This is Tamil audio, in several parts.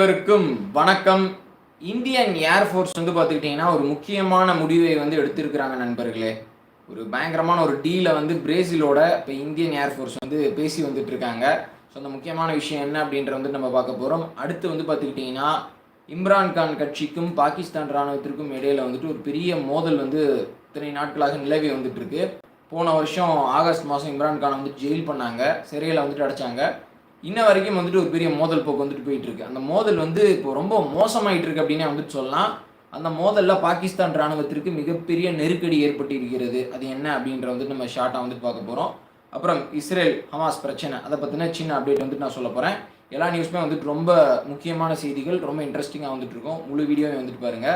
அனைவருக்கும் வணக்கம். இந்தியன் ஏர்ஃபோர்ஸ் வந்து பார்த்துக்கிட்டிங்கன்னா ஒரு முக்கியமான முடிவை வந்து எடுத்திருக்கிறாங்க நண்பர்களே. ஒரு பயங்கரமான ஒரு டீலை வந்து பிரேசிலோட இப்போ இந்தியன் ஏர்ஃபோர்ஸ் வந்து பேசி வந்துட்டு இருக்காங்க ஸோ அந்த முக்கியமான விஷயம் என்ன அப்படின்ற வந்து நம்ம பார்க்க போகிறோம் அடுத்து வந்து பார்த்துக்கிட்டிங்கன்னா இம்ரான்கான் கட்சிக்கும் பாகிஸ்தான் ராணுவத்திற்கும் இடையில் வந்துட்டு ஒரு பெரிய மோதல் வந்து இத்தனை நாட்களாக நிலவி வந்துட்டு இருக்கு போன வருஷம் ஆகஸ்ட் மாதம் இம்ரான்கான் வந்து ஜெயில் பண்ணாங்க. சிறையில் வந்துட்டு அடைச்சாங்க. இன்ன வரைக்கும் வந்துட்டு ஒரு பெரிய மோதல் போக்கு வந்துட்டு போயிட்டு இருக்கு அந்த மோதல் வந்து இப்போ ரொம்ப மோசமாயிட்டு இருக்கு அப்படின்னே வந்துட்டு சொல்லலாம். அந்த மோதல்ல பாகிஸ்தான் ராணுவத்திற்கு மிகப்பெரிய நெருக்கடி ஏற்பட்டு இருக்கிறது அது என்ன அப்படின்ற வந்துட்டு நம்ம ஷார்ட்டாக வந்துட்டு பார்க்க போகிறோம் அப்புறம் இஸ்ரேல் ஹமாஸ் பிரச்சனை அதை பற்றின சின்ன அப்டேட் வந்துட்டு நான் சொல்ல போகிறேன் எல்லா நியூஸுமே வந்துட்டு ரொம்ப முக்கியமான செய்திகள் ரொம்ப இன்ட்ரெஸ்டிங்காக வந்துட்டு இருக்கும். முழு வீடியோவே வந்துட்டு பாருங்க.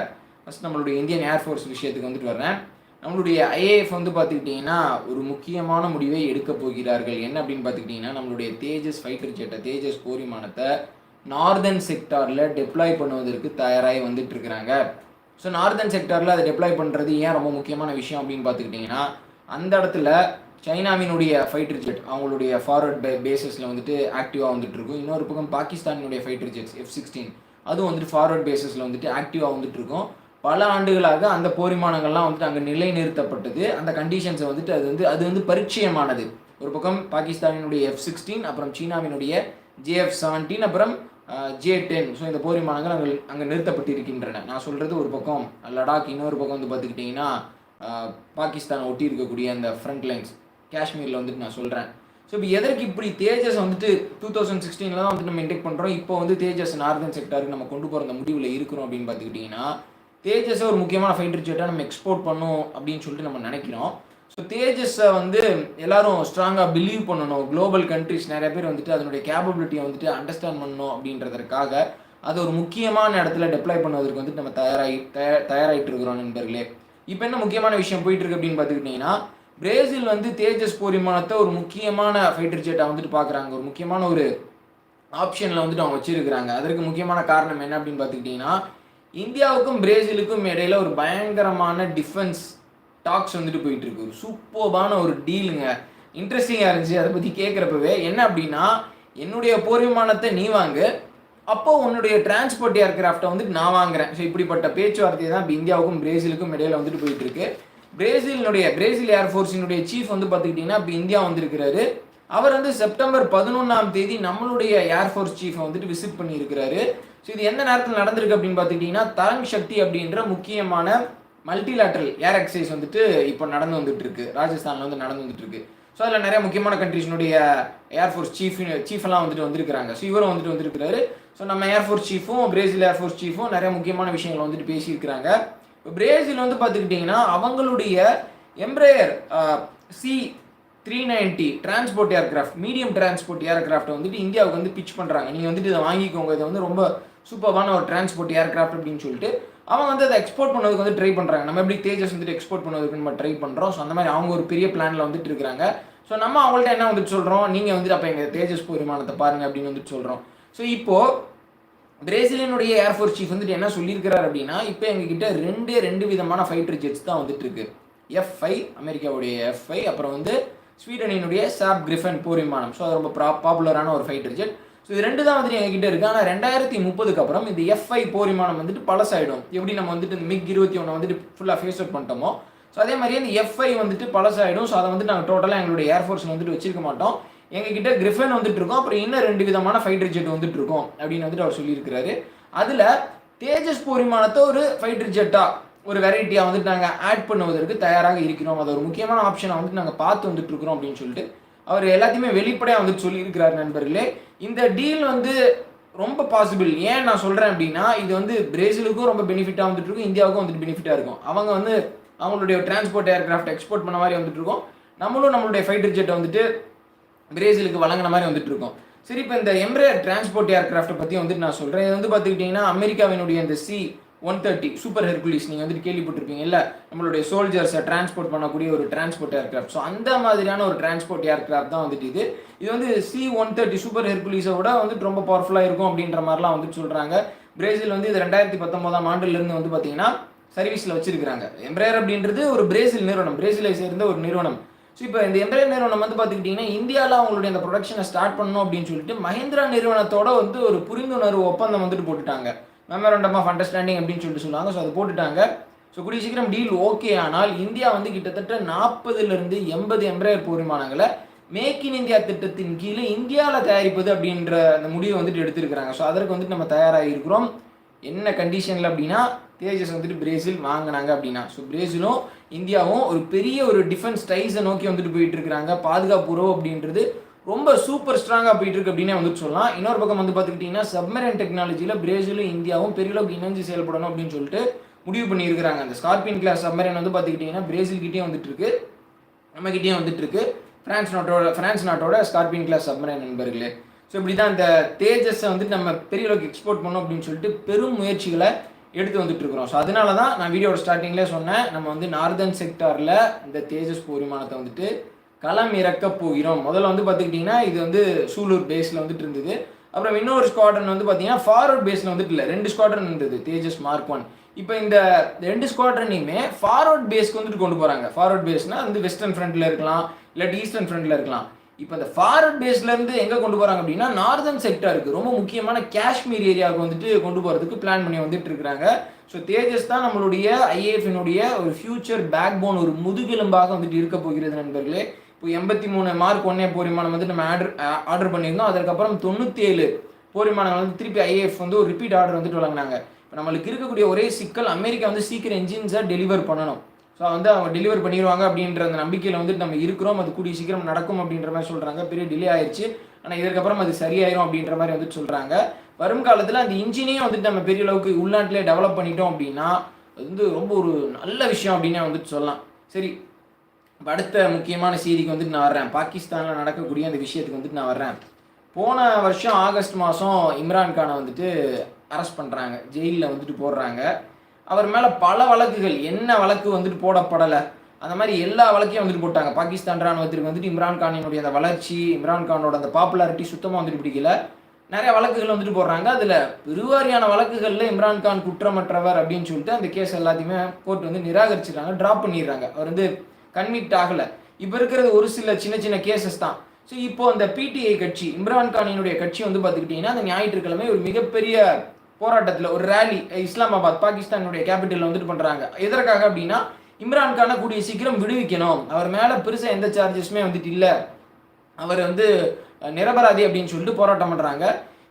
ஃபர்ஸ்ட் நம்மளுடைய இந்தியன் ஏர்ஃபோர்ஸ் விஷயத்துக்கு வந்துட்டு வர்றேன். நம்மளுடைய ஐஏஎஃப் வந்து பார்த்துக்கிட்டிங்கன்னா ஒரு முக்கியமான முடிவை எடுக்க போகிறார்கள். என்ன அப்படின்னு பார்த்துக்கிட்டிங்கன்னா நம்மளுடைய தேஜஸ் ஃபைட்டர் ஜெட்டை தேஜஸ் போர் நார்தன் நார்தர்ன் செக்டாரில் டெப்ளாய் பண்ணுவதற்கு தயாராகி வந்துட்டு இருக்கிறாங்க ஸோ நார்தன் செக்டாரில் அதை டெப்ளாய் பண்ணுறது ஏன் ரொம்ப முக்கியமான விஷயம் அப்படின்னு பார்த்துக்கிட்டிங்கன்னா அந்த இடத்துல சைனாவினுடைய ஃபைட்டர் ஜெட் அவங்களுடைய ஃபார்வர்ட் பே பேசஸில் வந்துட்டு ஆக்டிவாக வந்துட்டு இருக்கும் இன்னொரு பக்கம் பாகிஸ்தானினுடைய ஃபைட்டர் ஜெட்ஸ் எஃப் சிக்ஸ்டீன் அதுவும் வந்துட்டு ஃபார்வர்ட் பேசஸில் வந்துட்டு ஆக்டிவாக வந்துட்டு இருக்கும் பல ஆண்டுகளாக அந்த போரிமானங்கள்லாம் வந்துட்டு அங்கே நிலைநிறுத்தப்பட்டது. அந்த கண்டிஷன்ஸை வந்துட்டு அது வந்து அது வந்து பரிச்சயமானது. ஒரு பக்கம் பாகிஸ்தானினுடைய எஃப் சிக்ஸ்டீன் அப்புறம் சீனாவினுடைய ஜேஎஃப் செவன்டீன் அப்புறம் ஜே டென் ஸோ இந்த போரிமானங்கள் அங்கே அங்கே நிறுத்தப்பட்டிருக்கின்றன. நான் சொல்கிறது ஒரு பக்கம். லடாக் இன்னொரு பக்கம் வந்து பார்த்துக்கிட்டிங்கன்னா பாகிஸ்தானை ஒட்டி இருக்கக்கூடிய அந்த ஃப்ரண்ட் லைன்ஸ் காஷ்மீரில் வந்துட்டு நான் சொல்கிறேன் ஸோ இப்போ எதற்கு இப்படி தேஜஸ் வந்துட்டு டூ தௌசண்ட் சிக்ஸ்டீனில் தான் வந்துட்டு நம்ம இன்டெக்ட் பண்ணுறோம் இப்போ வந்து தேஜஸ் நார்தன் செக்டாருக்கு நம்ம கொண்டு போகிற அந்த முடிவில் இருக்கிறோம் அப்படின்னு பார்த்துக்கிட்டிங்கன்னா தேஜஸை ஒரு முக்கியமான ஃபைட்டர் ஜெட்டாக நம்ம எக்ஸ்போர்ட் பண்ணும் அப்படின்னு சொல்லிட்டு நம்ம நினைக்கிறோம். ஸோ தேஜஸை வந்து எல்லாரும் ஸ்ட்ராங்காக பிலீவ் பண்ணணும். குளோபல் கண்ட்ரிஸ் நிறைய பேர் வந்துட்டு அதனுடைய கேப்பபிலிட்டியை வந்துட்டு அண்டர்ஸ்டாண்ட் பண்ணணும் அப்படின்றதற்காக அது ஒரு முக்கியமான இடத்துல டெப்ளை பண்ணுவதற்கு வந்துட்டு நம்ம தயாராகி தயார் தயாராகிட்டு இருக்கிறோம் நண்பர்களே. இப்போ என்ன முக்கியமான விஷயம் போயிட்டு இருக்கு அப்படின்னு பார்த்துக்கிட்டிங்கன்னா பிரேசில் வந்து தேஜஸ் போர் விமானத்தை ஒரு முக்கியமான ஃபைட்டர் ஜெட்டாக வந்துட்டு பார்க்குறாங்க. ஒரு முக்கியமான ஒரு ஆப்ஷனில் வந்துட்டு அவங்க வச்சுருக்கிறாங்க. அதற்கு முக்கியமான காரணம் என்ன அப்படின்னு பார்த்துக்கிட்டிங்கன்னா இந்தியாவுக்கும் பிரேசிலுக்கும் இடையில ஒரு பயங்கரமான டிஃபென்ஸ் டாக்ஸ் வந்துட்டு போயிட்டு இருக்கு ஒரு சூப்பர்பான ஒரு டீலுங்க இன்ட்ரெஸ்டிங்காக இருந்துச்சு. அதை பற்றி கேட்குறப்பவே என்ன அப்படின்னா என்னுடைய போர் விமானத்தை நீ வாங்கு. அப்போ உன்னுடைய டிரான்ஸ்போர்ட் ஏர்கிராஃப்டை வந்துட்டு நான் வாங்குறேன். ஸோ இப்படிப்பட்ட பேச்சுவார்த்தை தான் இப்போ இந்தியாவுக்கும் பிரேசிலுக்கும் இடையில வந்துட்டு போயிட்டு இருக்கு பிரேசிலினுடைய பிரேசில் ஏர்ஃபோர்ஸினுடைய சீஃப் வந்து பார்த்துக்கிட்டிங்கன்னா இப்போ இந்தியா வந்திருக்கிறாரு. அவர் வந்து செப்டம்பர் பதினொன்றாம் தேதி நம்மளுடைய ஏர்ஃபோர்ஸ் சீஃபை வந்துட்டு விசிட் பண்ணியிருக்கிறாரு. ஸோ இது எந்த நேரத்தில் நடந்திருக்கு அப்படின்னு பார்த்துக்கிட்டிங்கன்னா தரங் சக்தி அப்படின்ற முக்கியமான மல்டிலேட்ரல் ஏர் எக்ஸைஸ் வந்துட்டு இப்போ நடந்து வந்துட்டு இருக்கு ராஜஸ்தானில் வந்து நடந்து வந்துட்டு இருக்கு ஸோ அதில் நிறைய முக்கியமான கண்ட்ரிஸ்னுடைய ஏர்ஃபோர்ஸ் சீஃப் சீஃபெல்லாம் வந்துட்டு வந்திருக்கிறாங்க. ஸோ இவரும் வந்துட்டு வந்திருக்கிறாரு. ஸோ நம்ம ஏர்ஃபோர்ஸ் சீஃபும் பிரேசில் ஏர்ஃபோர்ஸ் சீஃபும் நிறைய முக்கியமான விஷயங்களை வந்துட்டு பேசியிருக்கிறாங்க. இப்போ பிரேசில் வந்து பார்த்துக்கிட்டிங்கன்னா அவங்களுடைய Embraer C uh, three ninety transport aircraft medium transport aircraft வந்துட்டு இந்தியாவுக்கு வந்து பிச் பண்ணுறாங்க நீங்கள் வந்துட்டு இதை வாங்கிக்கோங்க. இதை வந்து ரொம்ப சூப்பரான ஒரு டிரான்ஸ்போர்ட் ஏர்கிராஃப்ட் அப்படின்னு சொல்லிட்டு அவங்க வந்து அதை எக்ஸ்போர்ட் பண்ணதுக்கு வந்து ட்ரை பண்ணுறாங்க நம்ம எப்படி தேஜஸ் வந்துட்டு எக்ஸ்போர்ட் பண்ணதுக்கு நம்ம ட்ரை பண்ணுறோம் ஸோ அந்த மாதிரி அவங்க ஒரு பெரிய பிளானில் வந்துட்டு இருக்கிறாங்க. ஸோ நம்ம அவங்கள்ட்ட என்ன வந்துட்டு சொல்கிறோம் நீங்கள் வந்துட்டு அப்போ எங்கள் தேஜஸ் விமானத்தை பாருங்கள் அப்படின்னு வந்துட்டு சொல்கிறோம் ஸோ இப்போது பிரேசிலினுடைய ஏர்ஃபோர்ஸ் சீஃப் வந்துட்டு என்ன சொல்லியிருக்கிறார் அப்படின்னா இப்போ எங்ககிட்ட ரெண்டே ரெண்டு விதமான ஃபைட்டர் ஜெட்ஸ் தான் வந்துட்டு இருக்கு. எஃப்ஐ அமெரிக்காவுடைய எஃப்ஐ அப்புறம் வந்து ஸ்வீடனினுடைய சாப் கிரிஃபன் போர் விமானம். ஸோ அது ரொம்ப பாப்புலரான ஒரு ஃபைட்டர் ஜெட் ஸோ இது ரெண்டு தான் வந்துட்டு எங்ககிட்ட இருக்குது ஆனால் ரெண்டாயிரத்தி முப்பதுக்கு அப்புறம் இந்த எஃப்ஐ போர் விமானம் வந்துட்டு பழசாயிடும். எப்படி நம்ம வந்துட்டு இந்த மிக் இருபத்தி ஒன்று வந்துட்டு ஃபுல்லாக ஃபேஸ் அவுட் பண்ணிட்டோமோ? ஸோ அதே மாதிரியே இந்த எஃப்ஐ வந்துட்டு பழசாயிடும். ஸோ அதை வந்துட்டு நாங்கள் டோட்டலாக எங்களுடைய ஏர்ஃபோர்ஸில் வந்துட்டு வச்சிருக்க மாட்டோம். எங்ககிட்ட கிரிஃபன் வந்துட்டு இருக்கோம். அப்புறம் இன்னும் ரெண்டு விதமான ஃபைட்டர் ஜெட் வந்துட்டு இருக்கோம். அப்படின்னு வந்துட்டு அவர் சொல்லியிருக்கிறாரு. அதில் தேஜஸ் போர் விமானத்தை ஒரு ஃபைட்டர் ஜெட்டாக ஒரு வெரைட்டியாக வந்துட்டு நாங்கள் ஆட் பண்ணுவதற்கு தயாராக இருக்கிறோம். அது ஒரு முக்கியமான ஆப்ஷனை வந்துட்டு நாங்கள் பார்த்து வந்துட்டு இருக்கிறோம் அப்படின்னு சொல்லிட்டு அவர் எல்லாத்தையுமே வெளிப்படையாக வந்துட்டு சொல்லியிருக்கிறார் நண்பர்களே. இந்த டீல் வந்து ரொம்ப பாசிபிள் ஏன் நான் சொல்கிறேன் அப்படின்னா இது வந்து பிரேசிலுக்கும் ரொம்ப பெனிஃபிட்டாக வந்துட்டு இருக்கும் இந்தியாவுக்கும் வந்துட்டு பெனிஃபிட்டாக இருக்கும். அவங்க வந்து அவங்களுடைய டிரான்ஸ்போர்ட் ஏர்கிராஃப்ட் எக்ஸ்போர்ட் பண்ண மாதிரி வந்துட்டு இருக்கோம் நம்மளும் நம்மளுடைய ஃபைட்டர் ஜெட்டை வந்துட்டு பிரேசிலுக்கு வழங்கின மாதிரி வந்துட்டு இருக்கோம் சரி இப்போ இந்த எம்ரே டிரான்ஸ்போர்ட் ஏர்கிராஃப்ட்டை பற்றி வந்துட்டு நான் சொல்கிறேன் இது வந்து பார்த்துக்கிட்டிங்கன்னா அமெரிக்காவினுடைய இந்த C one thirty super Hercules நீங்கள் வந்துட்டு கேள்விப்பட்டிருப்பீங்க. இல்லை நம்மளுடைய சோல்ஜர்ஸை டிரான்ஸ்போர்ட் பண்ணக்கூடிய ஒரு டிரான்ஸ்போர்ட் ஏர்கிராஃப்ட் ஸோ அந்த மாதிரியான ஒரு டிரான்ஸ்போர்ட் ஏர்கிராஃப்ட் தான் வந்துட்டு இது. இது வந்து சி ஒன் தேர்ட்டி சூப்பர் ஹெர்குலிஸை விட வந்துட்டு ரொம்ப பவர்ஃபுல்லாக இருக்கும் அப்படின்ற மாதிரிலாம் வந்துட்டு சொல்கிறாங்க பிரேசில் வந்து இது ரெண்டாயிரத்தி பத்தொம்போதாம் ஆண்டுலேருந்து வந்து பார்த்தீங்கன்னா சர்வீஸில் வச்சிருக்கிறாங்க. எம்ப்ரேயர் அப்படின்றது ஒரு பிரேசில் நிறுவனம். பிரேசிலை சேர்ந்த ஒரு நிறுவனம். ஸோ இப்போ இந்த எம்ப்ராய்டரி நிறுவனம் வந்து பார்த்துக்கிட்டிங்கன்னா இந்தியாவில் அவங்களுடைய அந்த ப்ரொடக்ஷனை ஸ்டார்ட் பண்ணணும் அப்படின்னு சொல்லிட்டு மஹிந்திரா நிறுவனத்தோட வந்து ஒரு புரிந்துணர்வு ஒப்பந்தம் வந்துட்டு போட்டுட்டாங்க. மெமரண்டம் ஆஃப் அண்டர்ஸ்டாண்டிங் அப்படின்னு சொல்லிட்டு சொன்னாங்க. ஸோ அதை போட்டுட்டாங்க. ஸோ கூடிய சீக்கிரம் டீல் ஓகே ஆனால் இந்தியா வந்து கிட்டத்தட்ட நாற்பதுலேருந்து எண்பது எம்ப்ராய்டரி போர் விமானங்களை மேக் இன் இந்தியா திட்டத்தின் கீழே இந்தியாவில் தயாரிப்பது அப்படின்ற அந்த முடிவை வந்துட்டு எடுத்திருக்கிறாங்க. ஸோ அதற்கு வந்துட்டு நம்ம தயாராக இருக்கிறோம் என்ன கண்டிஷனில் அப்படின்னா தேஜஸ் வந்துட்டு பிரேசில் வாங்கினாங்க அப்படின்னா. ஸோ பிரேசிலும் இந்தியாவும் ஒரு பெரிய ஒரு டிஃபென்ஸ் டைஸை நோக்கி வந்துட்டு போயிட்டு இருக்கிறாங்க. பாதுகாப்பு உறவு அப்படின்றது ரொம்ப சூப்பர் ஸ்ட்ராங்காக போயிட்டு இருக்கு அப்படின்னே வந்துட்டு சொல்லலாம். இன்னொரு பக்கம் வந்து பார்த்துக்கிட்டிங்கன்னா சப்மரைன் டெக்னாலஜியில் பிரேசிலும் இந்தியாவும் பெரிய அளவுக்கு இணைஞ்சு செயல்படணும் அப்படின்னு சொல்லிட்டு முடிவு பண்ணியிருக்கிறாங்க. அந்த ஸ்கார்பியன் கிளாஸ் சப்மரைன் வந்து பார்த்துக்கிட்டிங்கன்னா பிரேசில்கிட்டேயும் வந்துட்டு இருக்கு நம்மகிட்டேயும் வந்துட்டு இருக்கு ஃப்ரான்ஸ் நாட்டோட ஃப்ரான்ஸ் நாட்டோட ஸ்கார்பியன் கிளாஸ் சப்மரைன் நண்பர்களே. ஸோ இப்படி தான் இந்த தேஜஸை வந்துட்டு நம்ம பெரிய அளவுக்கு எக்ஸ்போர்ட் பண்ணோம் அப்படின்னு சொல்லிட்டு பெரும் முயற்சிகளை எடுத்து வந்துட்டு இருக்கிறோம். ஸோ அதனால தான் நான் வீடியோட ஸ்டார்டிங்லேயே சொன்னேன் நம்ம வந்து நார்தன் செக்டாரில் இந்த தேஜஸ் போர் விமானத்தை வந்துட்டு களம் இறக்க போகிறோம். முதல்ல வந்து பார்த்துக்கிட்டிங்கன்னா இது வந்து சூலூர் பேஸில் வந்துட்டு இருந்தது. அப்புறம் இன்னொரு ஸ்குவாட்ரன் வந்து பார்த்தீங்கன்னா ஃபார்வர்ட் பேஸில் வந்துட்டு இல்லை ரெண்டு ஸ்குவாட்ரன் இருந்தது தேஜஸ் மார்க் ஒன். இப்போ இந்த ரெண்டு ஸ்குவாட்ரனையுமே ஃபார்வர்ட் பேஸ்க்கு வந்துட்டு கொண்டு போகிறாங்க ஃபார்வர்ட் பேஸ்னால் வந்து வெஸ்டர்ன் ஃப்ரண்ட்டில் இருக்கலாம் இல்லாட்டி ஈஸ்டர்ன் ஃப்ரண்ட்டில் இருக்கலாம். இப்போ இந்த ஃபார்வர்ட் பேஸ்லேருந்து எங்கே கொண்டு போகிறாங்க அப்படின்னா நார்தர்ன் செக்டருக்கு ரொம்ப முக்கியமான காஷ்மீர் ஏரியாவுக்கு வந்துட்டு கொண்டு போகிறதுக்கு பிளான் பண்ணி வந்துட்டு இருக்கிறாங்க. ஸோ தேஜஸ் தான் நம்மளுடைய ஐஏஎஃபினுடைய ஒரு ஃபியூச்சர் பேக் போன் ஒரு முதுகெலும்பாக வந்துட்டு இருக்க போகிறது நண்பர்களே. இப்போ எண்பத்தி மூணு மார்க் ஒன்னே போரிமானம் வந்து நம்ம ஆர்டர் ஆர்டர் பண்ணியிருந்தோம். அதுக்கப்புறம் தொண்ணூற்றி ஏழு போரிமானங்கள் வந்து திருப்பி ஐஏஎஃப் வந்து ஒரு ரிப்பீட் ஆர்டர் வந்துட்டு வழங்கினாங்க. இப்போ நம்மளுக்கு இருக்கக்கூடிய ஒரே சிக்கல் அமெரிக்கா வந்து சீக்கிரம் என்ஜின்ஸை டெலிவர் பண்ணணும். ஸோ வந்து அவங்க டெலிவர் பண்ணிடுவாங்க அப்படின்ற அந்த நம்பிக்கையில் வந்துட்டு நம்ம இருக்கிறோம். அது கூடிய சீக்கிரம் நடக்கும் அப்படின்ற மாதிரி சொல்கிறாங்க பெரிய டிலே ஆயிடுச்சு ஆனால் இதற்கப்புறம் அது சரியாயிரும் அப்படின்ற மாதிரி வந்துட்டு சொல்கிறாங்க வரும் காலத்தில் அந்த இன்ஜினையும் வந்துட்டு நம்ம பெரிய அளவுக்கு உள்நாட்டிலே டெவலப் பண்ணிட்டோம் அப்படின்னா அது வந்து ரொம்ப ஒரு நல்ல விஷயம் அப்படின்னே வந்துட்டு சொல்லலாம். சரி அடுத்த முக்கியமான செய்திக்கு வந்துட்டு நான் வர்றேன். பாகிஸ்தானில் நடக்கக்கூடிய அந்த விஷயத்துக்கு வந்துட்டு நான் வர்றேன். போன வருஷம் ஆகஸ்ட் மாதம் இம்ரான்கானை வந்துட்டு அரெஸ்ட் பண்ணுறாங்க ஜெயிலில் வந்துட்டு போடுறாங்க. அவர் மேலே பல வழக்குகள். என்ன வழக்கு வந்துட்டு போடப்படலை. அந்த மாதிரி எல்லா வழக்கையும் வந்துட்டு போட்டாங்க. பாகிஸ்தான் ராணுவத்திற்கு வந்துட்டு இம்ரான் கானினுடைய அந்த வளர்ச்சி இம்ரான்கானோட அந்த பாப்புலாரிட்டி சுத்தமாக வந்துட்டு பிடிக்கல. நிறைய வழக்குகள் வந்துட்டு போடுறாங்க. அதில் பெருவாரியான வழக்குகளில் இம்ரான் கான் குற்றமற்றவர் அப்படின்னு சொல்லிட்டு அந்த கேஸ் எல்லாத்தையுமே கோர்ட் வந்து நிராகரிச்சிடுறாங்க. ட்ராப் பண்ணிடுறாங்க. அவர் வந்து கன்விக்ட் ஆகலை. இப்போ இருக்கிறது ஒரு சில சின்ன சின்ன கேசஸ் தான். ஸோ இப்போ அந்த பிடிஐ கட்சி இம்ரான் கானினுடைய கட்சி வந்து பார்த்துக்கிட்டிங்கன்னா அந்த ஞாயிற்றுக்கிழமை ஒரு மிகப்பெரிய போராட்டத்தில் ஒரு ரேலி இஸ்லாமாபாத் பாகிஸ்தானுடைய கேபிட்டலில் வந்துட்டு பண்ணுறாங்க எதற்காக அப்படின்னா இம்ரான் கானை கூடிய சீக்கிரம் விடுவிக்கணும். அவர் மேலே பெருசாக எந்த சார்ஜஸுமே வந்துட்டு இல்லை. அவர் வந்து நிரபராதி அப்படின்னு சொல்லிட்டு போராட்டம் பண்ணுறாங்க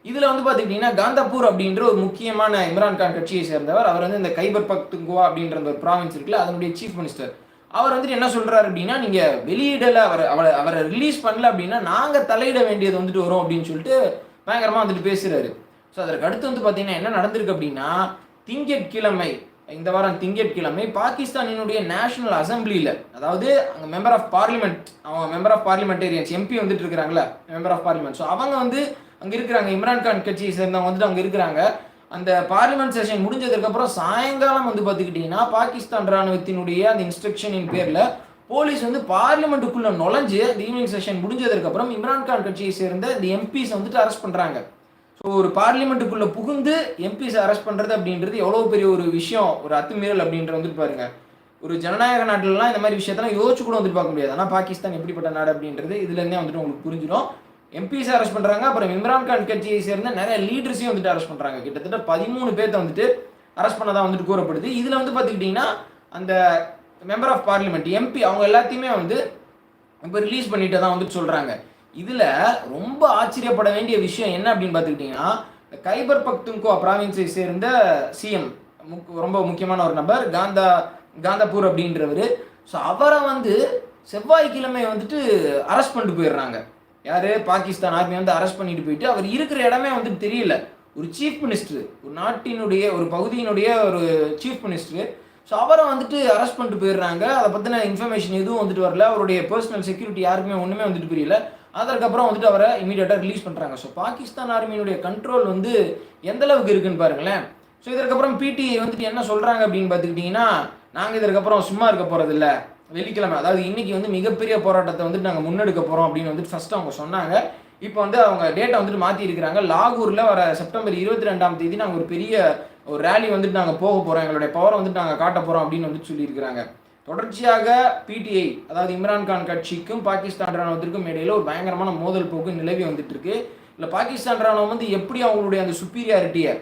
இதில் வந்து பார்த்துக்கிட்டிங்கன்னா காந்தாப்பூர் அப்படின்ற ஒரு முக்கியமான இம்ரான் கான் கட்சியை சேர்ந்தவர். அவர் வந்து இந்த கைபர் பக்துங்குவா அப்படின்ற ஒரு ப்ராவின்ஸ் இருக்குல்ல அதனுடைய சீஃப் மினிஸ்டர் அவர் வந்துட்டு என்ன சொல்றாரு அப்படின்னா நீங்க வெளியிடல அவர் அவரை அவரை ரிலீஸ் பண்ணல அப்படின்னா நாங்க தலையிட வேண்டியது வந்துட்டு வரும் அப்படின்னு சொல்லிட்டு பயங்கரமா வந்துட்டு பேசுறாரு. ஸோ அதற்கு அடுத்து வந்து பார்த்தீங்கன்னா என்ன நடந்திருக்கு அப்படின்னா திங்கட்கிழமை இந்த வாரம் திங்கட்கிழமை பாகிஸ்தானினுடைய நேஷனல் அசம்பிளியில் அதாவது அங்கே மெம்பர் ஆஃப் பார்லிமெண்ட் அவங்க மெம்பர் ஆஃப் பார்லிமெண்டேரியன்ஸ் எம்பி வந்துட்டு இருக்கிறாங்களே மெம்பர் ஆஃப் பார்லிமெண்ட் ஸோ அவங்க வந்து அங்கே இருக்கிறாங்க இம்ரான் கான் கட்சியை சேர்ந்தவங்க வந்துட்டு அங்கே இருக்கிறாங்க. அந்த பார்லிமெண்ட் செஷன் முடிஞ்சதுக்கப்புறம் சாயங்காலம் வந்து பார்த்துக்கிட்டிங்கன்னா பாகிஸ்தான் ராணுவத்தினுடைய அந்த இன்ஸ்ட்ரக்ஷனின் பேரில் போலீஸ் வந்து பார்லிமெண்ட்டுக்குள்ளே நுழைஞ்சு அந்த ஈவினிங் செஷன் முடிஞ்சதுக்கப்புறம் இம்ரான்கான் கட்சியை சேர்ந்த இந்த எம்பிஸ் வந்துட்டு அரெஸ்ட் பண்ணுறாங்க ஸோ ஒரு பார்லிமெண்ட்டுக்குள்ளே புகுந்து எம்பிஸ் அரெஸ்ட் பண்ணுறது அப்படின்றது எவ்வளோ பெரிய ஒரு விஷயம் ஒரு அத்துமீறல் அப்படின்ற வந்துட்டு பாருங்க. ஒரு ஜனநாயக நாட்டிலலாம் இந்த மாதிரி விஷயத்தெல்லாம் யோசிச்சு கூட வந்துட்டு பார்க்க முடியாது. ஆனால் பாகிஸ்தான் எப்படிப்பட்ட நாடு அப்படின்றது இதுலேருந்தே வந்துட்டு உங்களுக்கு புரிஞ்சிடும். எம்பிஸ் அரெஸ்ட் பண்ணுறாங்க அப்புறம் இம்ரான்கான் கட்சியை சேர்ந்த நிறைய லீடர்ஸையும் வந்துட்டு அரெஸ்ட் பண்ணுறாங்க கிட்டத்தட்ட பதிமூணு பேர்த்த வந்துட்டு அரெஸ்ட் பண்ணதான் வந்துட்டு கூறப்படுது. இதில் வந்து பார்த்துக்கிட்டிங்கன்னா அந்த மெம்பர் ஆஃப் பார்லிமெண்ட் எம்பி அவங்க எல்லாத்தையுமே வந்து இப்போ ரிலீஸ் பண்ணிட்டு தான் வந்துட்டு சொல்கிறாங்க இதில் ரொம்ப ஆச்சரியப்பட வேண்டிய விஷயம் என்ன அப்படின்னு பார்த்துக்கிட்டிங்கன்னா கைபர் பக்துங்கோ ப்ராவின்ஸை சேர்ந்த சிஎம் முக் ரொம்ப முக்கியமான ஒரு நபர் காந்தா காந்தாபூர் அப்படின்றவர். ஸோ அவரை வந்து செவ்வாய்க்கிழமை வந்துட்டு அரெஸ்ட் பண்ணிட்டு போயிடுறாங்க. யார்? பாகிஸ்தான் ஆர்மி வந்து அரெஸ்ட் பண்ணிட்டு போயிட்டு அவர் இருக்கிற இடமே வந்துட்டு தெரியல. ஒரு சீஃப் மினிஸ்டர் ஒரு நாட்டினுடைய ஒரு பகுதியினுடைய ஒரு சீஃப் மினிஸ்டர் ஸோ அவரை வந்துட்டு அரெஸ்ட் பண்ணிட்டு போயிடுறாங்க. அதை பற்றின இன்ஃபர்மேஷன் எதுவும் வந்துட்டு வரல. அவருடைய பர்சனல் செக்யூரிட்டி யாருக்குமே ஒன்றுமே வந்துட்டு புரியல. அதற்கப்புறம் வந்துட்டு அவரை இமீடியட்டாக ரிலீஸ் பண்ணுறாங்க ஸோ பாகிஸ்தான் ஆர்மியினுடைய கண்ட்ரோல் வந்து எந்த அளவுக்கு இருக்குன்னு பாருங்களேன். ஸோ இதற்கப்புறம் பிடிஐ வந்துட்டு என்ன சொல்கிறாங்க அப்படின்னு பார்த்துக்கிட்டிங்கன்னா நாங்கள் இதற்கப்புறம் சும்மா இருக்க போகிறதில்ல வெள்ளிக்கிழமை. அதாவது இன்னைக்கு வந்து மிகப்பெரிய போராட்டத்தை வந்துட்டு நாங்கள் முன்னெடுக்க போகிறோம் அப்படின்னு வந்துட்டு ஃபர்ஸ்ட் அவங்க சொன்னாங்க. இப்போ வந்து அவங்க டேட்டை வந்துட்டு மாற்றி இருக்கிறாங்க. லாகூரில் வர செப்டம்பர் இருபத்தி ரெண்டாம் தேதி நாங்கள் ஒரு பெரிய ஒரு ரேலி வந்துட்டு நாங்கள் போக போகிறோம் எங்களுடைய பவரை வந்துட்டு நாங்கள் காட்ட போகிறோம் அப்படின்னு வந்துட்டு சொல்லியிருக்கிறாங்க. தொடர்ச்சியாக பிடிஐ அதாவது இம்ரான்கான் கட்சிக்கும் பாகிஸ்தான் ராணுவத்திற்கும் இடையில ஒரு பயங்கரமான மோதல் போக்கு நிலவி வந்துட்டு இருக்கு. இல்லை பாகிஸ்தான் ராணுவம் வந்து எப்படி அவங்களுடைய அந்த சுப்பீரியாரிட்டியை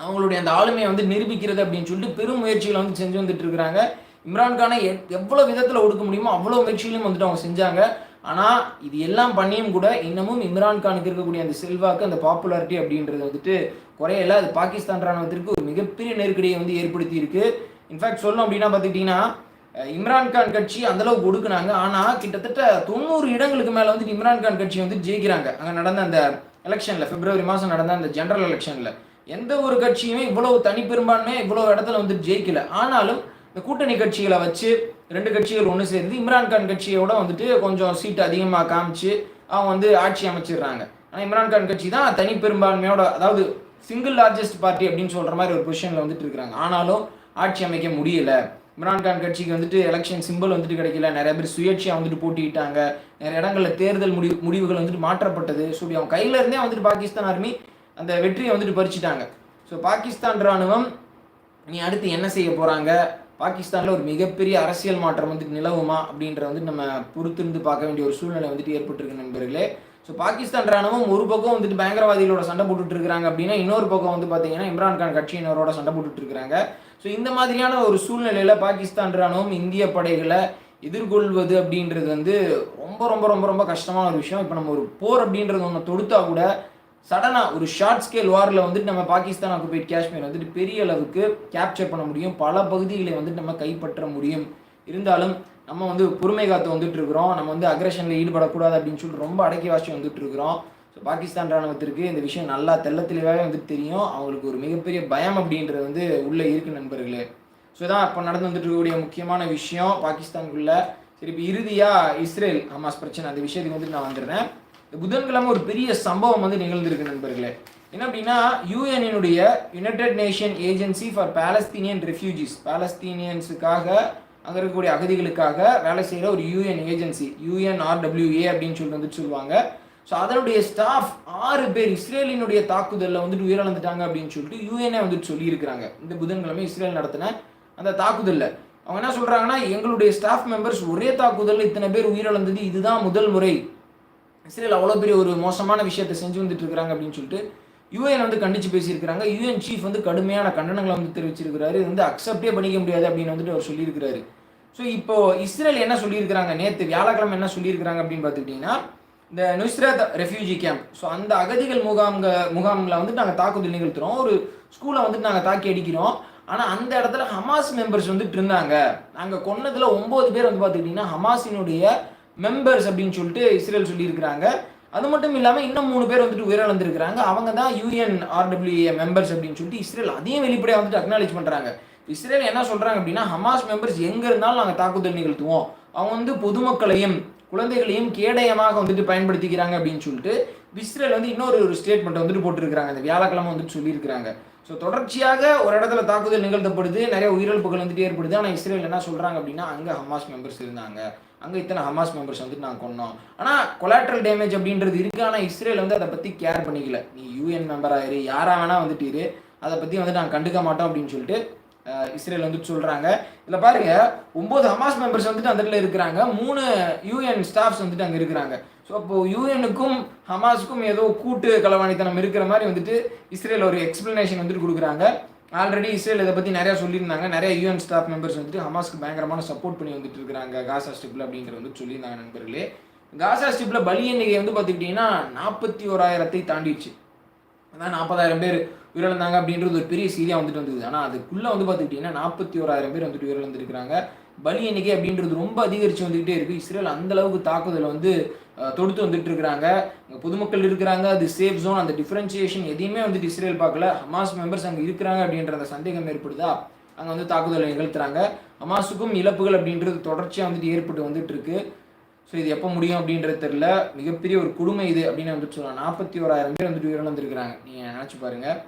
அவங்களுடைய அந்த ஆளுமையை வந்து நிரூபிக்கிறது அப்படின்னு சொல்லிட்டு பெரும் முயற்சிகளை வந்து செஞ்சு வந்துட்டு இருக்கிறாங்க. இம்ரான்கானை எ- எவ்வளோ விதத்தில் ஒடுக்க முடியுமோ அவ்வளோ முயற்சிகளையும் வந்துட்டு அவங்க செஞ்சாங்க. ஆனால் இது எல்லாம் பண்ணியும் கூட இன்னமும் இம்ரான்கானுக்கு இருக்கக்கூடிய அந்த செல்வாக்கு அந்த பாப்புலாரிட்டி அப்படின்றது வந்துட்டு குறையல. அது பாகிஸ்தான் ராணுவத்திற்கு ஒரு மிகப்பெரிய நெருக்கடியை வந்து ஏற்படுத்தி இருக்கு இன்ஃபேக்ட் சொல்லணும் அப்படின்னா பார்த்துக்கிட்டிங்கன்னா இம்ரான்கான் கட்சி அந்த அளவுக்கு ஒடுக்குனாங்க. ஆனால் கிட்டத்தட்ட தொண்ணூறு இடங்களுக்கு மேலே வந்து இம்ரான்கான் கட்சி வந்து ஜெயிக்கிறாங்க. அங்கே நடந்த அந்த எலெக்ஷனில் பிப்ரவரி மாதம் நடந்த அந்த ஜென்ரல் எலெக்ஷனில். எந்த ஒரு கட்சியுமே இவ்வளவு தனிப்பெரும்பான்மையாக இவ்வளோ இடத்துல வந்து ஜெயிக்கல. ஆனாலும் இந்த கூட்டணி கட்சிகளை வச்சு ரெண்டு கட்சிகள் ஒன்று சேர்ந்து இம்ரான்கான் கட்சியோட வந்துட்டு கொஞ்சம் சீட்டு அதிகமாக காமிச்சு அவங்க வந்து ஆட்சி அமைச்சிடுறாங்க. ஆனால் இம்ரான்கான் கட்சி தான் தனி பெரும்பான்மையோட அதாவது சிங்கிள் லார்ஜஸ்ட் பார்ட்டி அப்படின்னு சொல்கிற மாதிரி ஒரு பொசிஷனில் வந்துட்டு இருக்கிறாங்க. ஆனாலும் ஆட்சி அமைக்க முடியல. இம்ரான்கான் கட்சிக்கு வந்துட்டு எலெக்ஷன் சிம்பிள் வந்துட்டு கிடைக்கல. நிறைய பேர் சுயேட்சையாக வந்துட்டு போட்டிக்கிட்டாங்க நிறைய இடங்களில் தேர்தல் முடிவு முடிவுகள் வந்துட்டு மாற்றப்பட்டது. ஸோ இப்படி அவங்க கையில இருந்தே வந்துட்டு பாகிஸ்தான் ஆர்மி அந்த வெற்றியை வந்துட்டு பறிச்சிட்டாங்க. ஸோ பாகிஸ்தான் ராணுவம் நீ அடுத்து என்ன செய்ய போகிறாங்க பாகிஸ்தானில் ஒரு மிகப்பெரிய அரசியல் மாற்றம் வந்துட்டு நிலவுமா அப்படின்ற வந்து நம்ம பொறுத்திருந்து பார்க்க வேண்டிய ஒரு சூழ்நிலை வந்துட்டு ஏற்பட்டிருக்கு நண்பர்களே. ஸோ பாகிஸ்தான் ராணுவம் ஒரு பக்கம் வந்துட்டு பயங்கரவாதிகளோட சண்டை போட்டுட்டு இருக்காங்க அப்படின்னா இன்னொரு பக்கம் வந்து பார்த்தீங்கன்னா இம்ரான்கான் கட்சியினரோட சண்டை போட்டுட்டு இருக்காங்க ஸோ இந்த மாதிரியான ஒரு சூழ்நிலையில் பாகிஸ்தான் ராணுவம் இந்திய படைகளை எதிர்கொள்வது அப்படின்றது வந்து ரொம்ப ரொம்ப ரொம்ப ரொம்ப கஷ்டமான ஒரு விஷயம். இப்போ நம்ம ஒரு போர் அப்படின்றது ஒன்று தொடுத்தா கூட சடனாக ஒரு ஷார்ட் ஸ்கேல் வாரில் வந்துட்டு நம்ம பாகிஸ்தான் ஆக்குபைட் காஷ்மீர் வந்துட்டு பெரிய அளவுக்கு கேப்சர் பண்ண முடியும். பல பகுதிகளை வந்துட்டு நம்ம கைப்பற்ற முடியும். இருந்தாலும் நம்ம வந்து பொறுமை காத்து வந்துட்டு இருக்கிறோம். நம்ம வந்து அக்ரஷனில் ஈடுபடக்கூடாது அப்படின்னு சொல்லிட்டு ரொம்ப அடக்கி வாசி வந்துட்டு இருக்கிறோம். ஸோ பாகிஸ்தான் ராணுவத்திற்கு இந்த விஷயம் நல்லா தெள்ள தெளிவாகவே வந்துட்டு தெரியும். அவங்களுக்கு ஒரு மிகப்பெரிய பயம் அப்படின்றது வந்து உள்ளே இருக்கு நண்பர்களே. ஸோ இதான் இப்போ நடந்து வந்துட்டு இருக்கக்கூடிய முக்கியமான விஷயம். பாகிஸ்தானுக்குள்ள சரி இப்போ இறுதியாக இஸ்ரேல் ஹமாஸ் பிரச்சனை அந்த விஷயத்துக்கு வந்துட்டு நான் வந்துடுறேன். புதன்கிழமை ஒரு பெரிய சம்பவம் வந்து நிகழ்ந்திருக்கு நண்பர்களே. என்ன அப்படின்னா யூஎனினுடைய united nation agency for Palestinian refugees பாலஸ்தீனியன்ஸுக்காக அங்கே இருக்கக்கூடிய அகதிகளுக்காக வேலை செய்கிற ஒரு யூஎன் ஏஜென்சி யூஎன்ஆர்டபிள்யூஏ அப்படின்னு சொல்லிட்டு வந்துட்டு சொல்லுவாங்க. ஸோ அதனுடைய ஸ்டாஃப் ஆறு பேர் இஸ்ரேலினுடைய தாக்குதலில் வந்துட்டு உயிரிழந்துட்டாங்க அப்படின்னு சொல்லிட்டு யூஎன்ஏ வந்துட்டு சொல்லியிருக்கிறாங்க. இந்த புதன்கிழமை இஸ்ரேல் நடத்தின அந்த தாக்குதலில். அவங்க என்ன சொல்கிறாங்கன்னா எங்களுடைய ஸ்டாஃப் மெம்பர்ஸ் ஒரே தாக்குதலில் இத்தனை பேர் உயிரிழந்தது இதுதான் முதல் முறை. இஸ்ரேல் அவ்வளோ பெரிய ஒரு மோசமான விஷயத்தை செஞ்சு வந்துட்டு இருக்கிறாங்க அப்படின்னு சொல்லிட்டு யூஎன் வந்து கண்டிச்சு பேசியிருக்கிறாங்க. யூஎன் சீஃப் வந்து கடுமையான கண்டனங்களை வந்து தெரிவிச்சிருக்கிறாரு. இது வந்து அக்செப்டே பண்ணிக்க முடியாது அப்படின்னு வந்துட்டு அவர் சொல்லியிருக்கிறாரு. ஸோ இப்போ இஸ்ரேல் என்ன சொல்லியிருக்கிறாங்க? நேற்று வியாழக்கிழமை என்ன சொல்லியிருக்கிறாங்க அப்படின்னு பார்த்துக்கிட்டிங்கன்னா இந்த நுஸ்ரத் ரெஃப்யூஜி கேம்ப் ஸோ அந்த அகதிகள் முகாம்க முகாம்களை வந்துட்டு நாங்கள் தாக்குதல் நிகழ்த்துறோம். ஒரு ஸ்கூலை வந்துட்டு நாங்கள் தாக்கி அடிக்கிறோம். ஆனால் அந்த இடத்துல ஹமாஸ் மெம்பர்ஸ் வந்துட்டு இருந்தாங்க. நாங்கள் கொன்னதில் ஒம்பது பேர் வந்து பார்த்துக்கிட்டிங்கன்னா ஹமாஸினுடைய மெம்பர்ஸ் அப்படின்னு சொல்லிட்டு இஸ்ரேல் சொல்லியிருக்கிறாங்க. அது மட்டும் இல்லாமல் இன்னும் மூணு பேர் வந்துட்டு உயிரிழந்திருக்கிறாங்க. அவங்க தான் யூஎன் ஆர்டபிள்யூஏ மெம்பர்ஸ் அப்படின்னு சொல்லிட்டு இஸ்ரேல் அதையும் வெளிப்படையாக வந்துட்டு அக்னாலேஜ் பண்ணுறாங்க இஸ்ரேல் என்ன சொல்கிறாங்க அப்படின்னா ஹமாஸ் மெம்பர்ஸ் எங்கே இருந்தாலும் நாங்கள் தாக்குதல் நிகழ்த்துவோம். அவங்க வந்து பொதுமக்களையும் குழந்தைகளையும் கேடயமாக வந்துட்டு பயன்படுத்திக்கிறாங்க அப்படின்னு சொல்லிட்டு இஸ்ரேல் வந்து இன்னொரு ஒரு ஸ்டேட்மெண்ட் வந்துட்டு போட்டிருக்கிறாங்க. அந்த வியாழக்கிழமை வந்துட்டு சொல்லியிருக்கிறாங்க. ஸோ தொடர்ச்சியாக ஒரு இடத்துல தாக்குதல் நிகழ்த்தப்படுது. நிறைய உயிரிழப்புகள் வந்துட்டு ஏற்படுது. ஆனால் இஸ்ரேல் என்ன சொல்கிறாங்க அப்படின்னா அங்கே ஹமாஸ் மெம்பர்ஸ் இருந்தாங்க. அங்கே இத்தனை ஹமாஸ் மெம்பர்ஸ் வந்துட்டு நாங்கள் கொன்னோம். ஆனால் கொலாட்ரல் டேமேஜ் அப்படின்றது இருக்குது ஆனால் இஸ்ரேல் வந்து அதை பற்றி கேர் பண்ணிக்கல. நீ யூஎன் மெம்பர் ஆயிரு யாராக வேணால் வந்துட்டு இரு. அதை பற்றி வந்து நாங்கள் கண்டுக்க மாட்டோம் அப்படின்னு சொல்லிட்டு இஸ்ரேல் வந்துட்டு சொல்கிறாங்க இதில் பாருங்க ஒம்பது ஹமாஸ் மெம்பர்ஸ் வந்துட்டு அந்த இடத்துல இருக்கிறாங்க. மூணு யூஎன் ஸ்டாஃப்ஸ் வந்துட்டு அங்கே இருக்கிறாங்க. ஸோ அப்போது யூஎனுக்கும் ஹமாஸுக்கும் ஏதோ கூட்டு களவாணித்தனம் இருக்கிற மாதிரி வந்துட்டு இஸ்ரேல் ஒரு எக்ஸ்பிளனேஷன் வந்துட்டு கொடுக்குறாங்க. ஆல்ரெடி இஸ்ரேல் இதை பற்றி நிறையா சொல்லியிருந்தாங்க. நிறைய யூஎன் ஸ்டாஃப் மெம்பர்ஸ் வந்துட்டு ஹமாஸ்க்கு பயங்கரமான சப்போர்ட் பண்ணி வந்துட்டு இருக்கிறாங்க. காசா ஸ்டிப்பில் அப்படிங்கிற வந்து சொல்லியிருந்தாங்க நண்பர்களே. காசா ஸ்ட்ரிப்பில் பலி எண்ணிக்கை வந்து பார்த்துக்கிட்டிங்கன்னா நாற்பத்தி ஓராயிரத்தை தாண்டிடுச்சு. அதான் நாற்பதாயிரம் பேர் உயிரிழந்தாங்க அப்படின்றது ஒரு பெரிய சீரியாக வந்துட்டு வந்தது. ஆனால் அதுக்குள்ளே வந்து பார்த்துக்கிட்டிங்கன்னா நாற்பத்தி ஓராயிரம் பேர் வந்துட்டு உயிரிழந்திருக்கிறாங்க. பலி எண்ணிக்கை அப்படின்றது ரொம்ப அதிகரித்து வந்துக்கிட்டே இருக்குது இஸ்ரேல் அந்தளவுக்கு தாக்குதல் தாக்குதலை வந்து தொடுத்து வந்துட்டு இருக்கிறாங்க பொதுமக்கள் இருக்கிறாங்க. அது சேஃப் ஜோன் அந்த டிஃப்ரென்சியேஷன் எதையுமே வந்துட்டு இஸ்ரேல் பார்க்கல. ஹமாஸ் மெம்பர்ஸ் அங்கே இருக்கிறாங்க அப்படின்ற அந்த சந்தேகம் ஏற்படுதா? அங்கே வந்து தாக்குதலை நிகழ்த்துறாங்க. ஹமாஸுக்கும் இழப்புகள் அப்படின்றது தொடர்ச்சியாக வந்துட்டு ஏற்பட்டு வந்துட்டு இருக்கு ஸோ இது எப்போ முடியும் அப்படின்றது தெரில மிகப்பெரிய ஒரு கொடுமை இது அப்படின்னு வந்துட்டு சொல்லலாம். நாற்பத்தி ஓராயிரம் பேர் வந்துட்டு உயிரிழந்திருக்கிறாங்க. நீங்கள் நினச்சி பாருங்கள்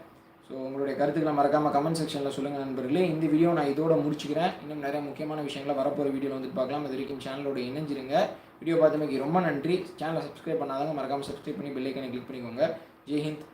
ஸோ உங்களுடைய கருத்துக்களை மறக்காமல் கமெண்ட் செக்ஷனில் சொல்லுங்கள் நண்பர்களே. இந்த வீடியோ நான் இதோட முடிச்சுக்கிறேன். இன்னும் நிறைய முக்கியமான விஷயங்களை வரப்போகிற வீடியோவில் வந்துட்டு பார்க்கலாம். இது வரைக்கும் சேனலோட இணைஞ்சிருங்க. வீடியோ பார்த்தமைக்கு ரொம்ப நன்றி. சேனலை சப்ஸ்கிரைப் பண்ணாதாங்க மறக்காமல் சப்ஸ்கிரைப் பண்ணி பெல்லைக்கனை கிளிக் பண்ணிக்கோங்க. ஜெய் ஹிந்த்.